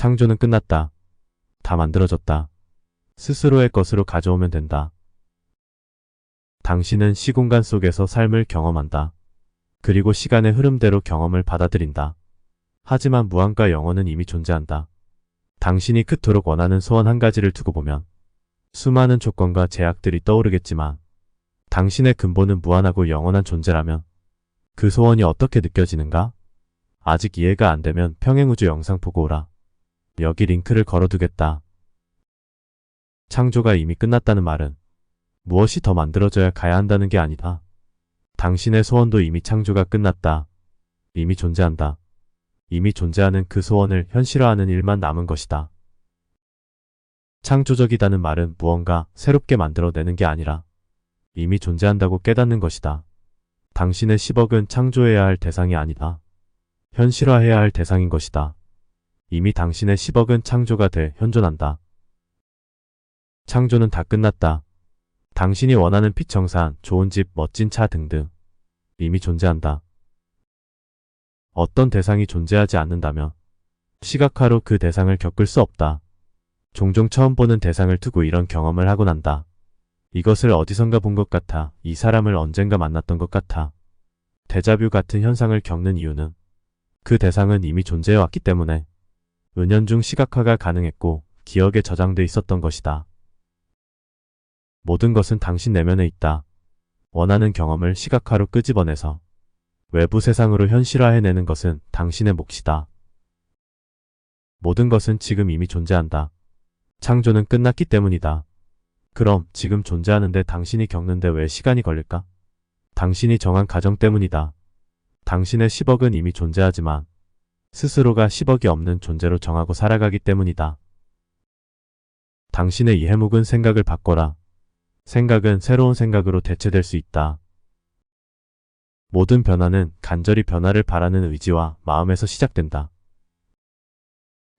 창조는 끝났다. 다 만들어졌다. 스스로의 것으로 가져오면 된다. 당신은 시공간 속에서 삶을 경험한다. 그리고 시간의 흐름대로 경험을 받아들인다. 하지만 무한과 영혼은 이미 존재한다. 당신이 그토록 원하는 소원 한 가지를 두고 보면 수많은 조건과 제약들이 떠오르겠지만 당신의 근본은 무한하고 영원한 존재라면 그 소원이 어떻게 느껴지는가? 아직 이해가 안 되면 평행우주 영상 보고 오라. 여기 링크를 걸어두겠다. 창조가 이미 끝났다는 말은 무엇이 더 만들어져야 가야 한다는 게 아니다. 당신의 소원도 이미 창조가 끝났다. 이미 존재한다. 이미 존재하는 그 소원을 현실화하는 일만 남은 것이다. 창조적이다는 말은 무언가 새롭게 만들어내는 게 아니라 이미 존재한다고 깨닫는 것이다. 당신의 10억은 창조해야 할 대상이 아니다. 현실화해야 할 대상인 것이다. 이미 당신의 10억은 창조가 돼 현존한다. 창조는 다 끝났다. 당신이 원하는 피청산, 좋은 집, 멋진 차 등등 이미 존재한다. 어떤 대상이 존재하지 않는다면 시각화로 그 대상을 겪을 수 없다. 종종 처음 보는 대상을 두고 이런 경험을 하곤 한다. 이것을 어디선가 본 것 같아. 이 사람을 언젠가 만났던 것 같아. 데자뷰 같은 현상을 겪는 이유는 그 대상은 이미 존재해 왔기 때문에 은연중 시각화가 가능했고 기억에 저장돼 있었던 것이다. 모든 것은 당신 내면에 있다. 원하는 경험을 시각화로 끄집어내서 외부 세상으로 현실화해내는 것은 당신의 몫이다. 모든 것은 지금 이미 존재한다. 창조는 끝났기 때문이다. 그럼 지금 존재하는데 당신이 겪는데 왜 시간이 걸릴까? 당신이 정한 가정 때문이다. 당신의 10억은 이미 존재하지만 스스로가 10억이 없는 존재로 정하고 살아가기 때문이다. 당신의 이 해묵은 생각을 바꿔라. 생각은 새로운 생각으로 대체될 수 있다. 모든 변화는 간절히 변화를 바라는 의지와 마음에서 시작된다.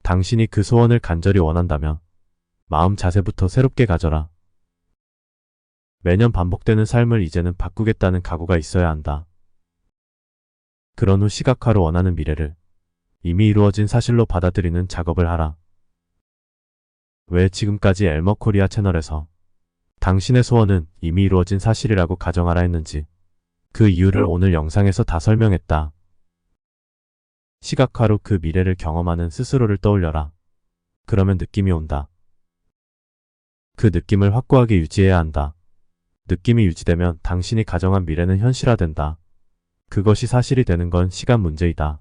당신이 그 소원을 간절히 원한다면 마음 자세부터 새롭게 가져라. 매년 반복되는 삶을 이제는 바꾸겠다는 각오가 있어야 한다. 그런 후 시각화로 원하는 미래를 이미 이루어진 사실로 받아들이는 작업을 하라. 왜 지금까지 엘머 코리아 채널에서 당신의 소원은 이미 이루어진 사실이라고 가정하라 했는지 그 이유를 오늘 영상에서 다 설명했다. 시각화로 그 미래를 경험하는 스스로를 떠올려라. 그러면 느낌이 온다. 그 느낌을 확고하게 유지해야 한다. 느낌이 유지되면 당신이 가정한 미래는 현실화된다. 그것이 사실이 되는 건 시간 문제이다.